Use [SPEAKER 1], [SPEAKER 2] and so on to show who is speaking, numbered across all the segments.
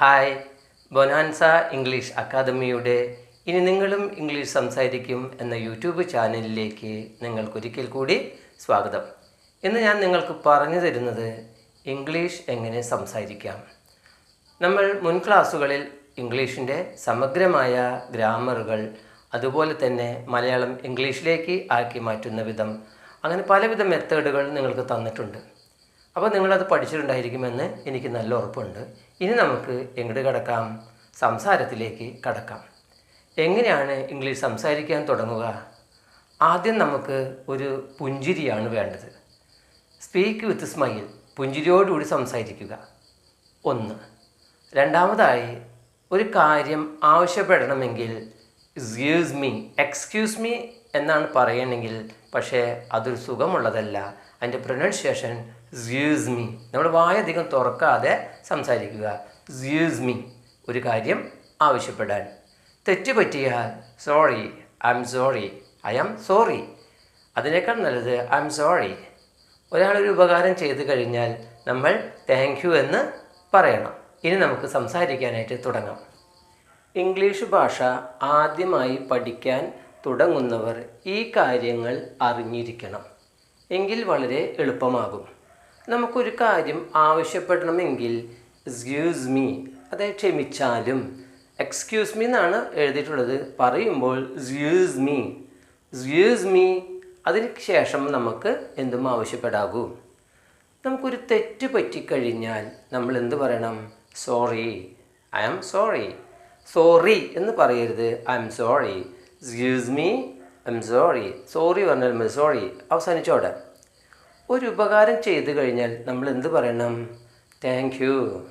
[SPEAKER 1] Hi bonanza English അക്കാദമിയുടെ ഇനി നിങ്ങളും ഇംഗ്ലീഷ് സംസാരിക്കും എന്ന യൂട്യൂബ് ചാനലിലേക്ക് നിങ്ങൾക്കൊരിക്കൽ കൂടി സ്വാഗതം. ഇന്ന് ഞാൻ നിങ്ങൾക്ക് പറഞ്ഞു തരുന്നത് ഇംഗ്ലീഷ് എങ്ങനെ സംസാരിക്കാം. നമ്മൾ മുൻ ക്ലാസ്സുകളിൽ ഇംഗ്ലീഷിന്റെ സമഗ്രമായ ഗ്രാമറുകൾ അതുപോലെ തന്നെ മലയാളം ഇംഗ്ലീഷിലേക്ക് ആക്കി മാറ്റുന്ന വിധം അങ്ങനെ പലവിധ മെത്തേഡുകൾ നിങ്ങൾക്ക് തന്നിട്ടുണ്ട്. അപ്പോൾ നിങ്ങളത് പഠിച്ചിട്ടുണ്ടായിരിക്കുമെന്ന് എനിക്ക് നല്ല ഉറപ്പുണ്ട്. ഇനി നമുക്ക് എങ്ങോട്ട് കടക്കാം? സംസാരത്തിലേക്ക് കടക്കാം. എങ്ങനെയാണ് ഇംഗ്ലീഷ് സംസാരിക്കാൻ തുടങ്ങുക? ആദ്യം നമുക്ക് ഒരു പുഞ്ചിരിയാണ് വേണ്ടത്. സ്പീക്ക് വിത്ത് സ്മൈൽ പുഞ്ചിരിയോടുകൂടി സംസാരിക്കുക. ഒന്ന്. രണ്ടാമതായി ഒരു കാര്യം ആവശ്യപ്പെടണമെങ്കിൽ എക്സ്ക്യൂസ് മീ എക്സ്ക്യൂസ് മീ എന്നാണ് പറയണമെങ്കിൽ പക്ഷേ അതൊരു സുഖമുള്ളതല്ല. അതിന്റെ പ്രൊനൗൺസിയേഷൻ എക്സ്ക്യൂസ് മീ നമ്മുടെ വായധികം തുറക്കാതെ സംസാരിക്കുക. സ്യൂസ് മീ ഒരു കാര്യം ആവശ്യപ്പെടാൻ. തെറ്റ് പറ്റിയാൽ sorry I'm sorry I'm sorry അതിനേക്കാൾ നല്ലത് ഐ എം സോറി ഒരാളൊരു ഉപകാരം ചെയ്തു കഴിഞ്ഞാൽ നമ്മൾ താങ്ക് യു എന്ന് പറയണം. ഇനി നമുക്ക് സംസാരിക്കാനായിട്ട് തുടങ്ങാം. ഇംഗ്ലീഷ് ഭാഷ ആദ്യമായി പഠിക്കാൻ തുടങ്ങുന്നവർ ഈ കാര്യങ്ങൾ അറിഞ്ഞിരിക്കണം. എങ്കിൽ വളരെ എളുപ്പമാകും. നമുക്കൊരു കാര്യം ആവശ്യപ്പെടണമെങ്കിൽ എക്സ്ക്യൂസ് മീ അതായത് ക്ഷമിച്ചാലും. എക്സ്ക്യൂസ് മീ എന്നാണ് എഴുതിയിട്ടുള്ളത്. പറയുമ്പോൾ എക്സ്ക്യൂസ് മീ എക്സ്ക്യൂസ് മീ അതിന് ശേഷം നമുക്ക് എന്തും ആവശ്യപ്പെടാകൂ. നമുക്കൊരു തെറ്റ് പറ്റിക്കഴിഞ്ഞാൽ നമ്മൾ എന്ത് പറയണം? Sorry I am sorry sorry എന്ന് പറയരുത്. I'm sorry excuse me I'm sorry sorry പറഞ്ഞാൽ മതി സോറി അവസാനിച്ചോടെ ഒരു ഉപകാരം ചെയ്തു കഴിഞ്ഞാൽ നമ്മൾ എന്ത് പറയണം? താങ്ക് യു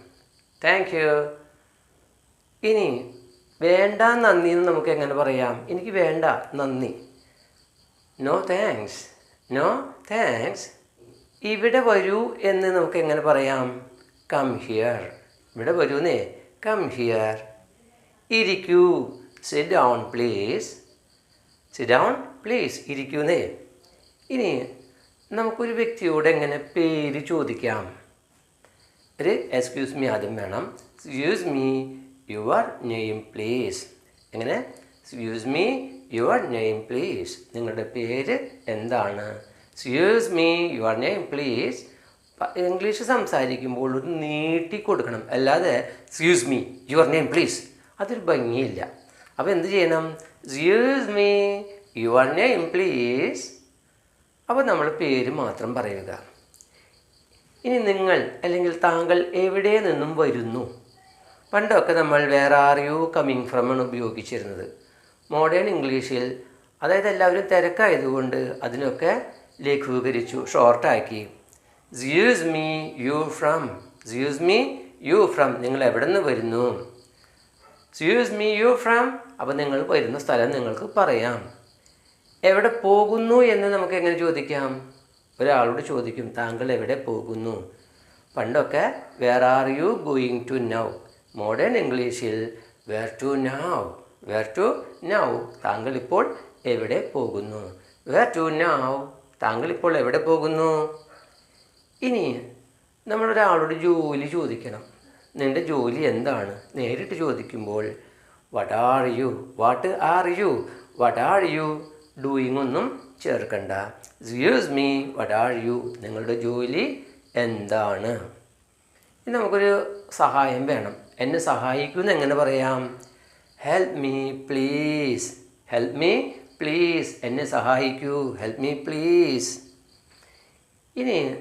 [SPEAKER 1] താങ്ക് യു ഇനി വേണ്ട നന്ദി എന്ന് നമുക്ക് എങ്ങനെ പറയാം? എനിക്ക് വേണ്ട നന്ദി. നോ താങ്ക്സ് നോ താങ്ക്സ് ഇവിടെ വരൂ എന്ന് നമുക്ക് എങ്ങനെ പറയാം? കം ഹിയർ ഇവിടെ വരൂ വരൂന്നേ. കം ഹിയർ ഇരിക്കൂ. Sit down please sit down please ഇരിക്കൂന്നേ. ഇനി നമുക്കൊരു വ്യക്തിയോട് എങ്ങനെ പേര് ചോദിക്കാം? ഒരു എക്സ്ക്യൂസ് മീ ആദ്യം വേണം. Excuse me your name please എങ്ങനെ? Excuse me your name please നിങ്ങളുടെ പേര് എന്താണ്? Excuse me your name please English സംസാരിക്കുമ്പോൾ ഒരു നീട്ടി കൊടുക്കണം. അല്ലാതെ excuse me your name please അതൊരു ഭംഗിയില്ല. അപ്പോൾ എന്ത് ചെയ്യണം? Excuse me your name please അപ്പോൾ നമ്മൾ പേര് മാത്രം പറയുക. ഇനി നിങ്ങൾ അല്ലെങ്കിൽ താങ്കൾ എവിടെ നിന്നും വരുന്നു? പണ്ടൊക്കെ നമ്മൾ where are you coming from ആണ് ഉപയോഗിച്ചിരുന്നത്. മോഡേൺ ഇംഗ്ലീഷിൽ അതായത് എല്ലാവരും തിരക്കായതുകൊണ്ട് അതിനൊക്കെ ലഘൂകരിച്ചു ഷോർട്ടാക്കി സ്യൂസ് മീ യു ഫ്രം സ്യൂസ് മീ യു ഫ്രം നിങ്ങൾ എവിടെ നിന്ന് വരുന്നു? സ്യൂസ് മീ യു ഫ്രം അപ്പോൾ നിങ്ങൾ വരുന്ന സ്ഥലം നിങ്ങൾക്ക് പറയാം. എവിടെ പോകുന്നു എന്ന് നമുക്ക് എങ്ങനെ ചോദിക്കാം? ഒരാളോട് ചോദിക്കും താങ്കൾ എവിടെ പോകുന്നു? പണ്ടൊക്കെ where are you going to now modern ഇംഗ്ലീഷിൽ where to now where to now താങ്കൾ ഇപ്പോൾ എവിടെ പോകുന്നു? വേർ ടു നൗ താങ്കൾ ഇപ്പോൾ എവിടെ പോകുന്നു? ഇനി നമ്മളൊരാളോട് ജോലി ചോദിക്കണം. നിന്റെ ജോലി എന്താണ്? നേരിട്ട് ചോദിക്കുമ്പോൾ what are you what are you what are you doing ഒന്നും ചേർക്കണ്ട. Excuse me what are you നിങ്ങളുടെ ജോലി എന്താണ്? ഇനി നമുക്കൊരു സഹായം വേണം. എന്നെ സഹായിക്കുമെന്ന് എങ്ങനെ പറയാം? Help me please help me please എന്നെ സഹായിക്കൂ. ഹെൽപ്പ് മീ പ്ലീസ് ഇനി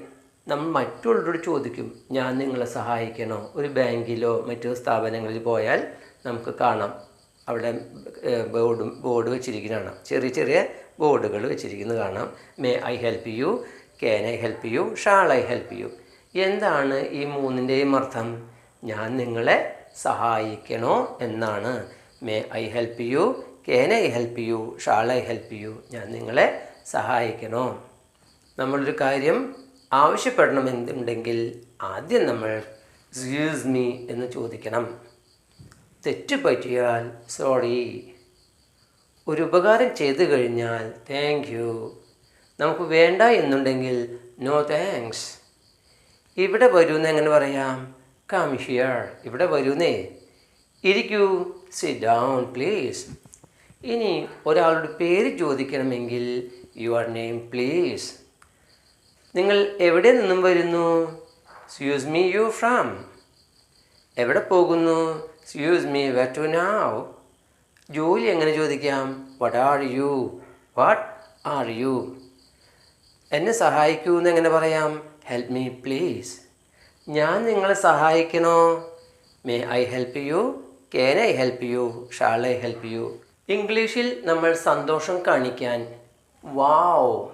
[SPEAKER 1] നമ്മൾ മറ്റുള്ളവരോട് ചോദിക്കും ഞാൻ നിങ്ങളെ സഹായിക്കണോ? ഒരു ബാങ്കിലോ മറ്റു സ്ഥാപനങ്ങളിൽ പോയാൽ നമുക്ക് കാണാം. അവിടെ ബോർഡും ബോർഡ് വെച്ചിരിക്കുന്ന കാണാം ചെറിയ ചെറിയ ബോർഡുകൾ വെച്ചിരിക്കുന്നത് കാണാം. May I help you can I help you shall I help you എന്താണ് ഈ മൂന്നിന്റെയും അർത്ഥം? ഞാൻ നിങ്ങളെ സഹായിക്കണോ എന്നാണ്. May I help you can I help you shall I help you ഞാൻ നിങ്ങളെ സഹായിക്കണോ? നമ്മളൊരു കാര്യം ആവശ്യപ്പെടണമെന്നുണ്ടെങ്കിൽ ആദ്യം നമ്മൾ എക്സ്ക്യൂസ് മീ എന്ന് ചോദിക്കണം. തെറ്റ് പറ്റിയാൽ സോറി ഒരു ഉപകാരം ചെയ്തു കഴിഞ്ഞാൽ താങ്ക് യു നമുക്ക് വേണ്ട എന്നുണ്ടെങ്കിൽ നോ താങ്ക്സ് ഇവിടെ വരൂന്ന് എങ്ങനെ പറയാം? കം ഹിയർ ഇവിടെ വരൂന്നേ. ഇരിക്കൂ. സി ഡൗൺ പ്ലീസ് ഇനി ഒരാളുടെ പേര് ചോദിക്കണമെങ്കിൽ യുവർ നെയിം പ്ലീസ് നിങ്ങൾ എവിടെ നിന്നും വരുന്നു? സ്യൂസ് മീ യു ഫ്രം എവിടെ പോകുന്നു? സ്യൂസ് മീ വെർ ടു നാവ് ജോലി എങ്ങനെ ചോദിക്കാം? What are you what are you എന്നെ സഹായിക്കൂ എന്ന് എങ്ങനെ പറയാം? ഹെൽപ്പ് മീ പ്ലീസ് ഞാൻ നിങ്ങളെ സഹായിക്കണോ? May I help you can I help you shall I help you ഇംഗ്ലീഷിൽ നമ്മൾ സന്തോഷം കാണിക്കാൻ. വാവ്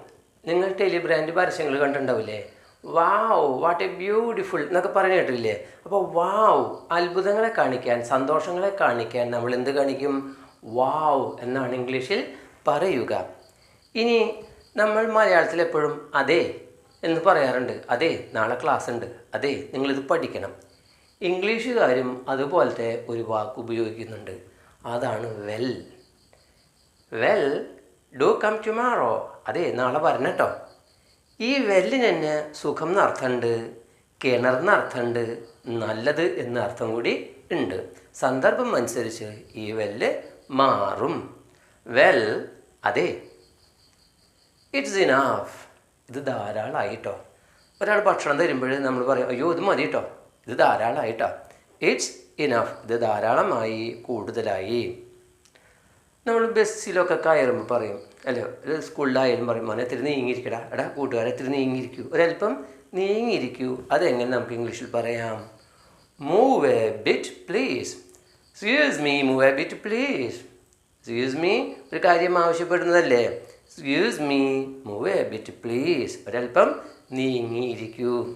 [SPEAKER 1] നിങ്ങൾ ടെലിബ്രാൻഡ് പരസ്യങ്ങൾ കണ്ടിട്ടുണ്ടാവില്ലേ? വാവ് വാട്ട് എ ബ്യൂട്ടിഫുൾ എന്നൊക്കെ പറഞ്ഞു കേട്ടില്ലേ അപ്പോൾ വാവ് അത്ഭുതങ്ങളെ കാണിക്കാൻ സന്തോഷങ്ങളെ കാണിക്കാൻ നമ്മൾ എന്ത് കാണിക്കും? വാവ് എന്നാണ് ഇംഗ്ലീഷിൽ പറയുക. ഇനി നമ്മൾ മലയാളത്തിൽ എപ്പോഴും അതെ എന്ന് പറയാറുണ്ട്. അതെ നാളെ ക്ലാസ് ഉണ്ട്. അതെ നിങ്ങളിത് പഠിക്കണം. ഇംഗ്ലീഷുകാരും അതുപോലത്തെ ഒരു വാക്ക് ഉപയോഗിക്കുന്നുണ്ട്. അതാണ് well well do come tomorrow അതെ നാളെ വരണട്ടോ ഈ വെല്ലിന് സുഖം എന്ന അർത്ഥമുണ്ട് കിണർന്ന അർത്ഥമുണ്ട് നല്ലത് എന്ന അർത്ഥം കൂടി ഉണ്ട്. സന്ദർഭം അനുസരിച്ച് ഈ വെല്ല് മാറും. വെൽ അതെ. ഇറ്റ്സ് ഇനാഫ് ഇത് ധാരാളമായിട്ടോ ഒരാൾ ഭക്ഷണം തരുമ്പോൾ നമ്മൾ പറയും അയ്യോ ഇത് മതി കേട്ടോ ഇത് ധാരാളമായിട്ടോ ഇറ്റ്സ് ഇനഫ് ഇത് ധാരാളമായി കൂടുതലായി. നമ്മൾ ബസ്സിലൊക്കെ കയറുമ്പോൾ പറയും അല്ലോ സ്കൂളിലായാലും പറയും മോനെ ഇത്തിരി നീങ്ങിയിരിക്കടാ. എടാ കൂട്ടുകാരെ ഇത്തിരി നീങ്ങിയിരിക്കൂ. ഒരല്പം നീങ്ങിയിരിക്കൂ. അതെങ്ങനെ നമുക്ക് ഇംഗ്ലീഷിൽ പറയാം? Move a bit please Zeus me move a bit please Zeus me ഒരു കാര്യം ആവശ്യപ്പെടുന്നതല്ലേ? Zeus me move a bit please ഒരല്പം നീങ്ങിയിരിക്കൂ.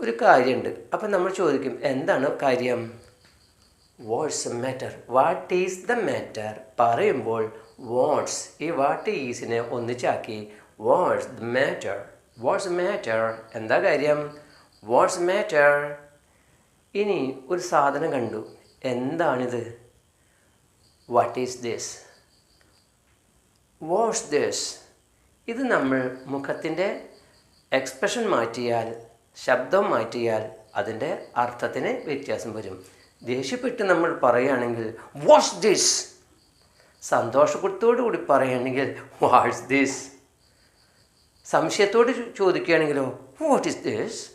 [SPEAKER 1] ഒരു കാര്യമുണ്ട്. അപ്പം നമ്മൾ ചോദിക്കും എന്താണ് കാര്യം? Watts matter what is the matter പറയുമ്പോൾ വാട്ട്സ് ഈ what ഈസിനെ ഒന്നിച്ചാക്കി what's the matter watts matter എന്താ കാര്യം? വാട്ട്സ് മാറ്റർ ഇനി ഒരു സാധനം കണ്ടു. എന്താണിത്? What is this what's this ഇത് നമ്മൾ മുഖത്തിന്റെ എക്സ്പ്രഷൻ മാറ്റിയാൽ ശബ്ദം മാറ്റിയാൽ അതിന്റെ അർത്ഥത്തിന് വ്യത്യാസം വരും. ദേഷ്യപ്പെട്ട് നമ്മൾ പറയുകയാണെങ്കിൽ വാഷ് ദിസ് സന്തോഷത്തോടു കൂടി പറയുകയാണെങ്കിൽ വാഷ് ദിസ് സംശയത്തോട് ചോദിക്കുകയാണെങ്കിലോ വാട്ട് ഇസ് ദിസ്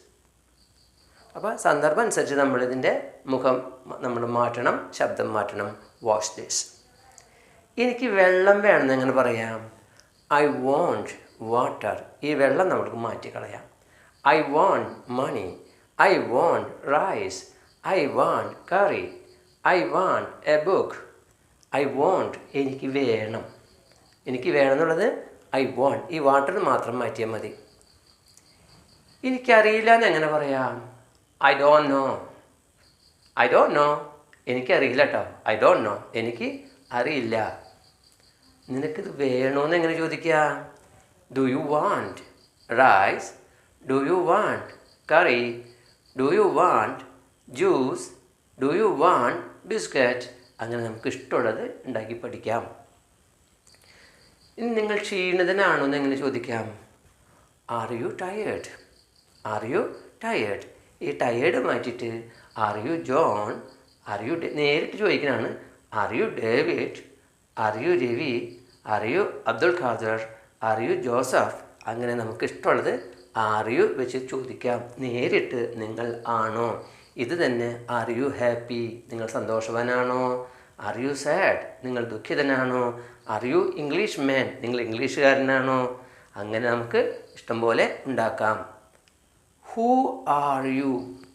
[SPEAKER 1] അപ്പോൾ സന്ദർഭം അനുസരിച്ച് നമ്മളിതിന്റെ മുഖം നമ്മൾ മാറ്റണം ശബ്ദം മാറ്റണം. വാഷ് ദിസ് എനിക്ക് വെള്ളം വേണമെന്ന് എങ്ങനെ പറയാം? ഐ വോണ്ട് വാട്ടർ ഈ വെള്ളം നമുക്ക് മാറ്റിക്കളയാം. I want money I want rice I want curry I want a book I want എനിക്ക് വേണം. എനിക്ക് വേണം എന്നുള്ളത് ഐ വോണ്ട് ഈ വാട്ടർ മാത്രം മാറ്റിയാൽ മതി. എനിക്കറിയില്ല എന്ന് എങ്ങനെ പറയാം? I don't know I don't know എനിക്കറിയില്ല കേട്ടോ ഐ ഡോണ്ട് നോ എനിക്ക് അറിയില്ല. നിനക്കിത് വേണോന്ന് എങ്ങനെ ചോദിക്കുക do you want rice do you want curry do you want juice do you want biscuit അങ്ങനെ നമുക്ക് ഇഷ്ടമുള്ളത് ഉണ്ടാക്കി പഠിക്കാം. ഇനി നിങ്ങൾ ക്ഷീണിതനാണോ എന്ന് എങ്ങനെ ചോദിക്കാം? Are you tired are you tired ഈ ടയേർഡ് മാറ്റിയിട്ട് are you John are you നേരിട്ട് ചോദിക്കുന്നതാണ് are you David are you Ravi are you Abdul Khader are you Joseph അങ്ങനെ നമുക്ക് ഇഷ്ടമുള്ളത് ആർ യു വെച്ച് ചോദിക്കാം. നേരിട്ട് നിങ്ങൾ ആണോ? ഇത് തന്നെ ആർ യു ഹാപ്പി നിങ്ങൾ സന്തോഷവാനാണോ? ആർ യു സാഡ് നിങ്ങൾ ദുഃഖിതനാണോ? ആർ യു ഇംഗ്ലീഷ് മാൻ നിങ്ങൾ ഇംഗ്ലീഷുകാരനാണോ? അങ്ങനെ നമുക്ക് ഇഷ്ടം പോലെ ഉണ്ടാക്കാം. ഹൂ ആർ യു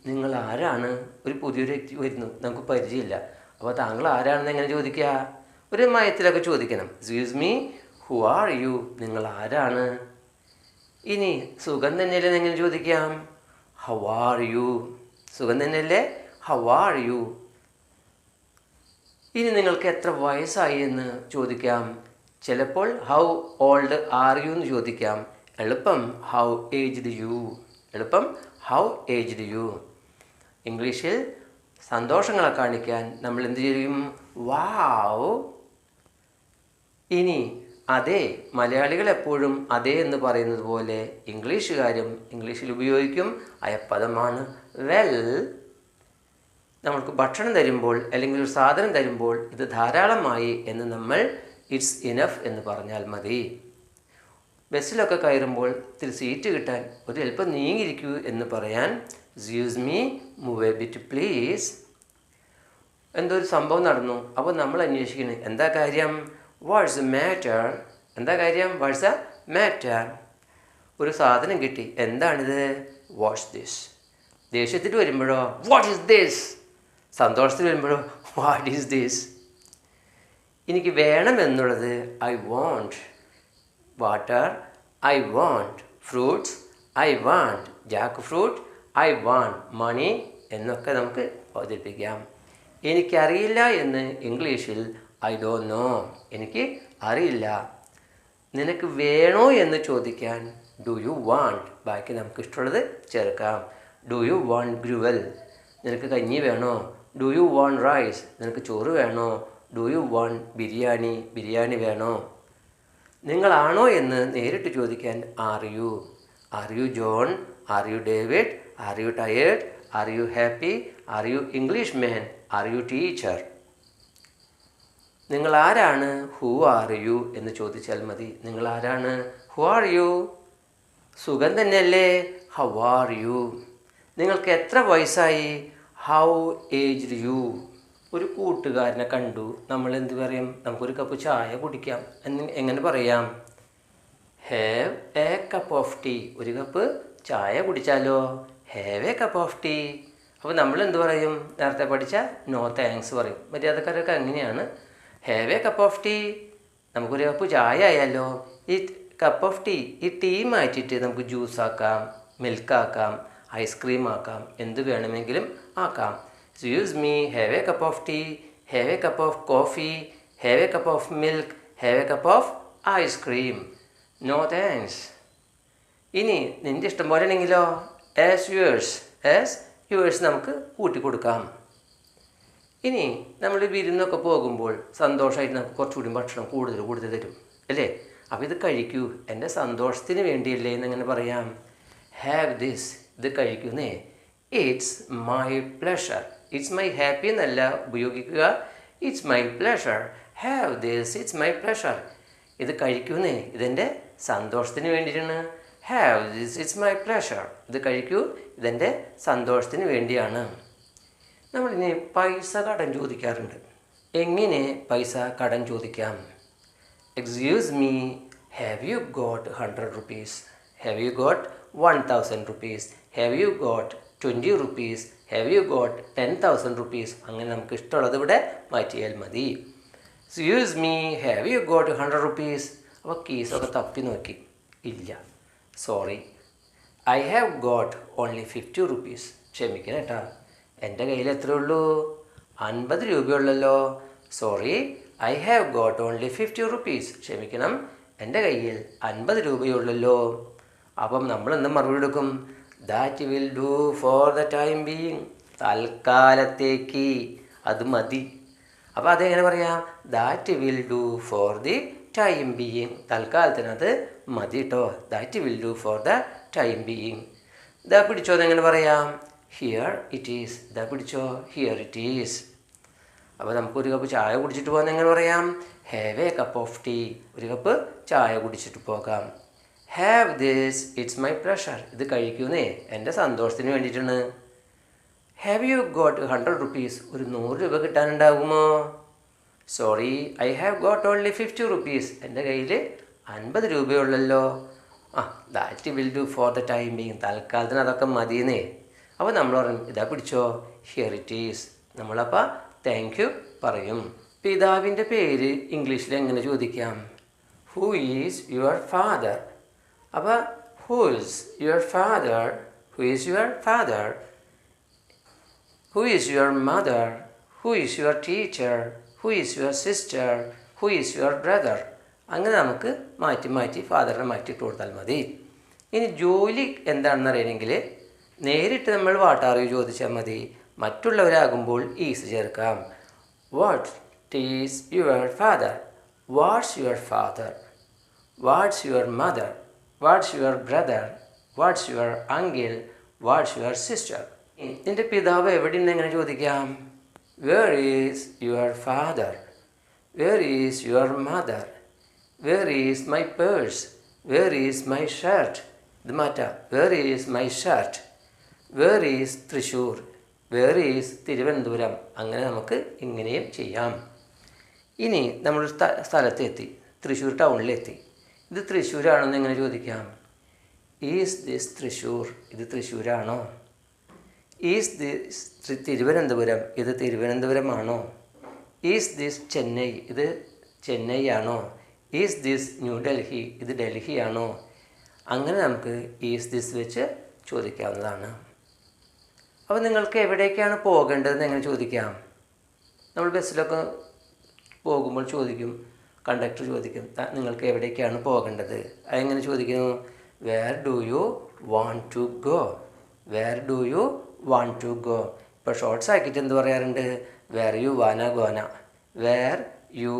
[SPEAKER 1] നിങ്ങൾ ആരാണ്? ഒരു പുതിയൊരു വ്യക്തി വരുന്നു നമുക്ക് പരിചയമില്ല. അപ്പോൾ താങ്കൾ ആരാണെന്ന് എങ്ങനെ ചോദിക്കുക? ഒരു മയത്തിലൊക്കെ ചോദിക്കണം. Excuse me who are you നിങ്ങൾ ആരാണ്? ഇനി സുഖം തന്നെയല്ലേ എങ്ങനെ ചോദിക്കാം? ഹൗ ആർ യു സുഖം തന്നെയല്ലേ? ഹൗ ആർ യു ഇനി നിങ്ങൾക്ക് എത്ര വയസ്സായി എന്ന് ചോദിക്കാം. ചിലപ്പോൾ ഹൗ ഓൾഡ് ആർ യു എന്ന് ചോദിക്കാം. എളുപ്പം ഹൗ ഏജ്ഡ് യു എളുപ്പം ഹൗ ഏജ്ഡ് യു ഇംഗ്ലീഷിൽ സന്തോഷങ്ങളെ കാണിക്കാൻ നമ്മൾ എന്ത് ചെയ്യും? വാവ് ഇനി അതെ മലയാളികൾ എപ്പോഴും അതെ എന്ന് പറയുന്നത് പോലെ ഇംഗ്ലീഷുകാരും ഇംഗ്ലീഷിൽ ഉപയോഗിക്കും. അയപ്പദമാണ്. പദമാണ് വെൽ നമ്മൾക്ക് ഭക്ഷണം തരുമ്പോൾ അല്ലെങ്കിൽ ഒരു സാധനം തരുമ്പോൾ ഇത് ധാരാളമായി എന്ന് നമ്മൾ ഇറ്റ്സ് ഇനഫ് എന്ന് പറഞ്ഞാൽ മതി. ബസ്സിലൊക്കെ കയറുമ്പോൾ ഇത്തിരി സീറ്റ് കിട്ടാൻ ഒരു അല്പം നീങ്ങിയിരിക്കൂ എന്ന് പറയാൻ Zeus me move a bit please എന്തോ ഒരു സംഭവം നടന്നു. അപ്പോൾ നമ്മൾ അന്വേഷിക്കുന്നത് എന്താ കാര്യം? വാട്സ് എ മാറ്റർ എന്താ കാര്യം? വാട്സ് എ മാറ്റർ ഒരു സാധനം കിട്ടി. എന്താണിത്? വാഷ് ദിസ് ദേഷ്യത്തിൽ വരുമ്പോഴോ വാട്ട് ഈസ് ദിസ് സന്തോഷത്തിൽ വരുമ്പോഴോ വാട്ട് ഈസ് ദിസ് എനിക്ക് വേണമെന്നുള്ളത് I want water I want fruits I want jackfruit I want money എന്നൊക്കെ നമുക്ക് അവതരിപ്പിക്കാം. എനിക്കറിയില്ല എന്ന് ഇംഗ്ലീഷിൽ ഐ ഡോ നോ എനിക്ക് അറിയില്ല. നിനക്ക് വേണോ എന്ന് ചോദിക്കാൻ ഡു യു വാണ്ട് ബാക്കി നമുക്ക് ഇഷ്ടമുള്ളത് ചേർക്കാം. ഡു യു വാണ്ട് ഗ്രുവൽ നിനക്ക് കഞ്ഞി വേണോ? ഡു യു വാണ്ട് റൈസ് നിനക്ക് ചോറ് വേണോ? Do you want biryani? Biryani വേണോ? നിങ്ങളാണോ എന്ന് നേരിട്ട് ചോദിക്കാൻ are you are you John are you David are you tired are you happy are you English man are you teacher നിങ്ങൾ ആരാണ്? ഹൂ ആർ യു എന്ന് ചോദിച്ചാൽ മതി. നിങ്ങൾ ആരാണ്? ഹു ആർ യു സുഖം തന്നെയല്ലേ? ഹൗ ആർ യു നിങ്ങൾക്ക് എത്ര വയസ്സായി? ഹൗ ഏജ്ഡ് യു ഒരു കൂട്ടുകാരനെ കണ്ടു. നമ്മൾ എന്ത് പറയും? നമുക്കൊരു കപ്പ് ചായ കുടിക്കാം. എന്ന് എങ്ങനെ പറയാം? Have a cup of tea ഒരു കപ്പ് ചായ കുടിച്ചാലോ? Have a cup of tea അപ്പോൾ നമ്മൾ എന്ത് പറയും? നേരത്തെ പഠിച്ച നോ താങ്ക്സ് പറയും. മര്യാദക്കാരൊക്കെ അങ്ങനെയാണ്. Have a cup of tea നമുക്കൊരു കപ്പ് ചായ ആയാലോ? ഈ കപ്പ് ഓഫ് ടീ ഈ ടീ മാറ്റിയിട്ട് നമുക്ക് ജ്യൂസ് ആക്കാം മിൽക്ക് ആക്കാം. ഐസ്ക്രീം ആക്കാം. എന്ത് വേണമെങ്കിലും ആക്കാം. Use me have a cup of tea have a cup of coffee have a cup of milk have a cup of ice cream no thanks ഇനി നിന്റെ ഇഷ്ടം പോലെ ആണെങ്കിലോ? ആസ് യുവേഴ്സ് ആസ് യുവേഴ്സ് നമുക്ക് കൂട്ടിക്കൊടുക്കാം ഇനി നമ്മൾ വിരുന്നൊക്കെ പോകുമ്പോൾ സന്തോഷമായിട്ട് നമുക്ക് കുറച്ചുകൂടി ഭക്ഷണം കൂടുതൽ കൂടുതൽ തരും. അല്ലേ? അപ്പോൾ ഇത് കഴിക്കൂ. എന്റെ സന്തോഷത്തിന് വേണ്ടിയല്ലേ എന്നങ്ങനെ പറയാം. ഹാവ് ദിസ് ഇത് കഴിക്കുന്നേ. It's my pleasure it's my happy എന്നല്ല ഉപയോഗിക്കുക. It's my pleasure have this it's my pleasure ഇത് കഴിക്കുന്നേ. ഇതെന്റെ സന്തോഷത്തിന് വേണ്ടിയിട്ടാണ്. Have this it's my pleasure ഇത് കഴിക്കൂ. ഇതെന്റെ സന്തോഷത്തിന് വേണ്ടിയാണ്. നമ്മളിനി പൈസ കടം ചോദിക്കാറുണ്ട്. എങ്ങനെ പൈസ കടം ചോദിക്കാം? Excuse me have you got hundred rupees have you got one thousand rupees have you got twenty rupees have you got ten thousand rupees അങ്ങനെ നമുക്ക് ഇഷ്ടമുള്ളത് ഇവിടെ മാറ്റിയാൽ മതി. Use me have you got hundred rupees അപ്പോൾ കീസൊക്കെ തപ്പി നോക്കി. ഇല്ല. Sorry I have got only fifty rupees ക്ഷമിക്കണം കേട്ടാ. എന്റെ കയ്യിൽ എത്രയേ ഉള്ളൂ? അൻപത് രൂപയുള്ളല്ലോ. Sorry I have got only fifty rupees ക്ഷമിക്കണം. എന്റെ കയ്യിൽ അൻപത് രൂപയുള്ളല്ലോ അപ്പം നമ്മൾ എന്ത് മറുപടി എടുക്കും that will do for the time being തൽക്കാലത്തേക്ക് അത് മതി. അപ്പോൾ അതെങ്ങനെ പറയാം? That will do for the time being തൽക്കാലത്തിനത് മതി കേട്ടോ that will do for the time being the പിടിച്ചോ എങ്ങനെ പറയാം? ഹിയർ ഇറ്റ് ഈസ് ദ പിടിച്ചോ? ഹിയർ ഇറ്റ് ഈസ് അപ്പോൾ നമുക്ക് ഒരു കപ്പ് ചായ കുടിച്ചിട്ട് പോകാൻ എങ്ങനെ പറയാം? Have a cup of tea ഒരു കപ്പ് ചായ കുടിച്ചിട്ട് പോകാം. Have this it's my pleasure ഇത് കഴിക്കുന്നേ. എന്റെ സന്തോഷത്തിന് വേണ്ടിയിട്ടാണ്. Have you got hundred rupees ഒരു നൂറ് രൂപ കിട്ടാനുണ്ടാകുമോ sorry I have got only fifty rupees എന്റെ കയ്യിൽ അൻപത് രൂപയുള്ളല്ലോ. ആ that will do for the time being തൽക്കാലത്തിന് അതൊക്കെ മതിയെന്നേ. അപ്പോൾ നമ്മൾ പറയും ഇതാ പിടിച്ചോ. ഹിയർ ഇറ്റ് ഈസ് നമ്മളപ്പോൾ താങ്ക് യു പറയും. പിതാവിന്റെ പേര് ഇംഗ്ലീഷിൽ എങ്ങനെ ചോദിക്കാം? ഹൂ ഈസ് യുവർ ഫാദർ അപ്പോൾ who's your father who is your father who is your mother who is your teacher who is your sister who is your brother അങ്ങനെ നമുക്ക് മാറ്റി മാറ്റി ഫാദറിനെ മാറ്റിയിട്ട് കൊടുത്താൽ മതി. ഇനി ജോലി എന്താണെന്ന് അറിയണമെങ്കിൽ നേരിട്ട് നമ്മൾ വാട്ടാറിയോ ചോദിച്ചാൽ മതി. മറ്റുള്ളവരാകുമ്പോൾ ഈസ് ചേർക്കാം. What is your father what's your father what's your mother what's your brother what's your uncle what's your sister നിന്റെ പിതാവ് എവിടെയുണ്ട് എങ്ങനെ ചോദിക്കാം? Where is your father where is your mother where is my purse where is my shirt ഇത് മാറ്റാം. Where is my shirt where is Thrissur where is Thiruvananthapuram? അങ്ങനെ നമുക്ക് ഇങ്ങനെയും ചെയ്യാം. ഇനി നമ്മൾ സ്ഥ- സ്ഥലത്തെത്തി. തൃശ്ശൂർ ടൗണിലെത്തി ഇത് തൃശ്ശൂരാണെന്ന് എങ്ങനെ ചോദിക്കാം? Is this Thrissur? ഇത് തൃശ്ശൂരാണോ? Is this Thiruvananthapuram? ഇത് തിരുവനന്തപുരമാണോ? Is this Chennai? ഇത് ചെന്നൈ ആണോ ഈസ് ദിസ് ന്യൂഡൽഹി ഇത് ഡൽഹിയാണോ? അങ്ങനെ നമുക്ക് ഈസ് ദിസ് വെച്ച് ചോദിക്കാവുന്നതാണ്. അപ്പോൾ നിങ്ങൾക്ക് എവിടേക്കാണ് പോകേണ്ടതെന്ന് എങ്ങനെ ചോദിക്കാം? നമ്മൾ ബസ്സിലൊക്കെ പോകുമ്പോൾ ചോദിക്കും കണ്ടക്ടർ ചോദിക്കും നിങ്ങൾക്ക് എവിടേക്കാണ് പോകേണ്ടത്? അതെങ്ങനെ ചോദിക്കുന്നു? Where do you want to go where do you want to go ഇപ്പോൾ ഷോർട്ട്സ് ആക്കിയിട്ട് എന്ത് പറയാറുണ്ട്? Where you wanna gonna where you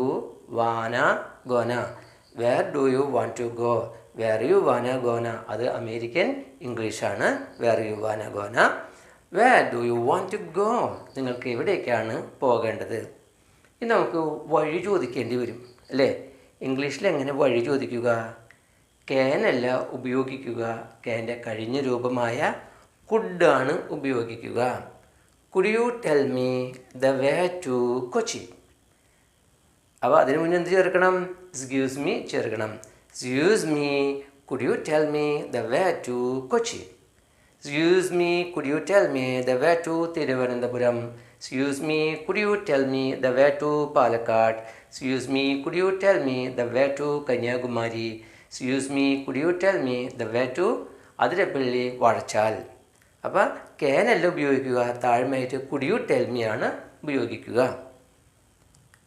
[SPEAKER 1] wanna gonna where do you want to go where you wanna gonna അത് American ഇംഗ്ലീഷാണ് where you wanna gonna where do you want to go നിങ്ങൾക്ക് എവിടേക്കാണ് പോകേണ്ടത്? ഇനി നമുക്ക് വഴി ചോദിക്കേണ്ടി വരും. അല്ലേ? ഇംഗ്ലീഷിൽ എങ്ങനെ വഴി ചോദിക്കുക? കേനല്ല ഉപയോഗിക്കുക. കേന്റെ കഴിഞ്ഞ രൂപമായ കുഡാണ് ഉപയോഗിക്കുക. Could you tell me the way to Kochi അപ്പോൾ അതിന് മുന്നേ എന്ത് ചേർക്കണം? എക്സ്ക്യൂസ് മീ ചേർക്കണം. Excuse me could you tell me the way to Kochi excuse me could you tell me the way to Thiruvananthapuram excuse me could you tell me the way to Palakkad excuse me could you tell me the way to Kanyakumari excuse me could you tell me the way to Athirappilly Vazhachal അപ്പോൾ കേനല്ല ഉപയോഗിക്കുക താഴ്മയായിട്ട് could you tell me ആണ് ഉപയോഗിക്കുക.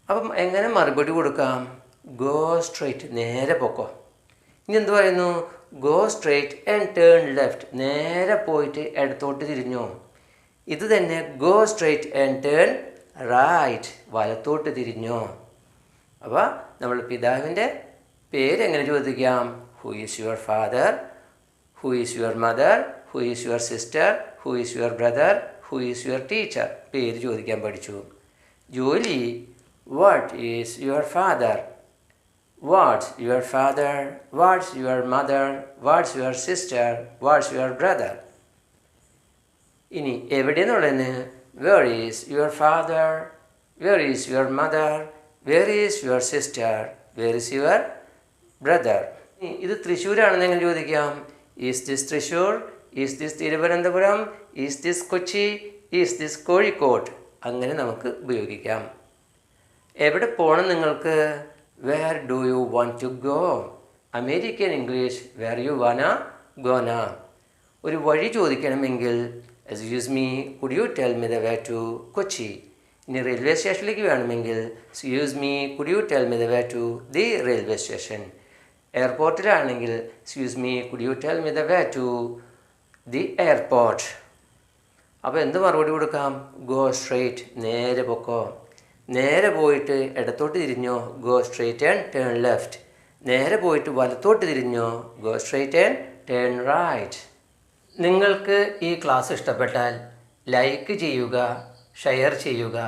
[SPEAKER 1] അപ്പം എങ്ങനെ മറുപടി കൊടുക്കാം? ഗോ സ്ട്രൈറ്റ് നേരെ പൊക്കോ. ഇനി എന്ത് പറയുന്നു? Go straight and turn left നേരെ പോയിട്ട് ഇടത്തോട്ട് തിരിഞ്ഞോ. ഇത് തന്നെ go straight and turn right വലത്തോട്ട് തിരിഞ്ഞോ. അപ്പോൾ നമ്മൾ പിതാവിന്റെ പേര് എങ്ങനെ ചോദിക്കാം? Who is your father who is your mother who is your sister who is your brother who is your teacher പേര് ചോദിക്കാൻ പഠിച്ചു. ജോലി what is your father what's your father, what your mother, what your sister, what your brother. ഇനി എവിടെയെന്നുള്ളതിന് where is your father where is your mother where is your sister where is your brother ഇത് തൃശ്ശൂരാണെന്ന് എങ്ങനെ ചോദിക്കാം. Is this Thrissur? Is this Thiruvananthapuram? Is this Kochi? Is this Kozhikode? അങ്ങനെ നമുക്ക് ഉപയോഗിക്കാം. എവിടെ പോകണം നിങ്ങൾക്ക്? Where do you want to go American English where you wanna gonna ഒരു വഴി ചോദിക്കണമെങ്കിൽ excuse me could you tell me the way to Kochi ഇനി railway സ്റ്റേഷനിലേക്ക് വേണമെങ്കിൽ excuse me could you tell me the way to the railway station എയർപോർട്ടിലാണെങ്കിൽ excuse me could you tell me the way to the airport അപ്പോൾ എന്ത് മറുപടി കൊടുക്കാം? Go straight നേരെ പൊക്കോ. നേരെ പോയിട്ട് ഇടത്തോട്ട് തിരിഞ്ഞോ go straight and turn left നേരെ പോയിട്ട് വലത്തോട്ട് തിരിഞ്ഞോ go straight and turn right നിങ്ങൾക്ക് ഈ ക്ലാസ് ഇഷ്ടപ്പെട്ടാൽ ലൈക്ക് ചെയ്യുക ഷെയർ ചെയ്യുക.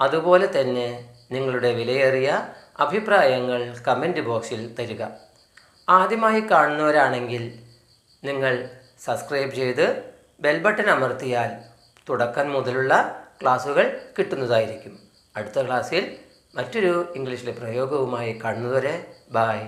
[SPEAKER 1] അതുപോലെ തന്നെ നിങ്ങളുടെ വിലയേറിയ അഭിപ്രായങ്ങൾ കമന്റ് ബോക്സിൽ തരിക. ആദ്യമായി കാണുന്നവരാണെങ്കിൽ നിങ്ങൾ സബ്സ്ക്രൈബ് ചെയ്ത് ബെൽ ബട്ടൺ അമർത്തിയാൽ തുടക്കം മുതലുള്ള ക്ലാസ്സുകൾ കിട്ടുന്നതായിരിക്കും. അടുത്ത ക്ലാസ്സിൽ മറ്റൊരു ഇംഗ്ലീഷിലെ പ്രയോഗവുമായി കാണുന്നതുവരെ ബായ്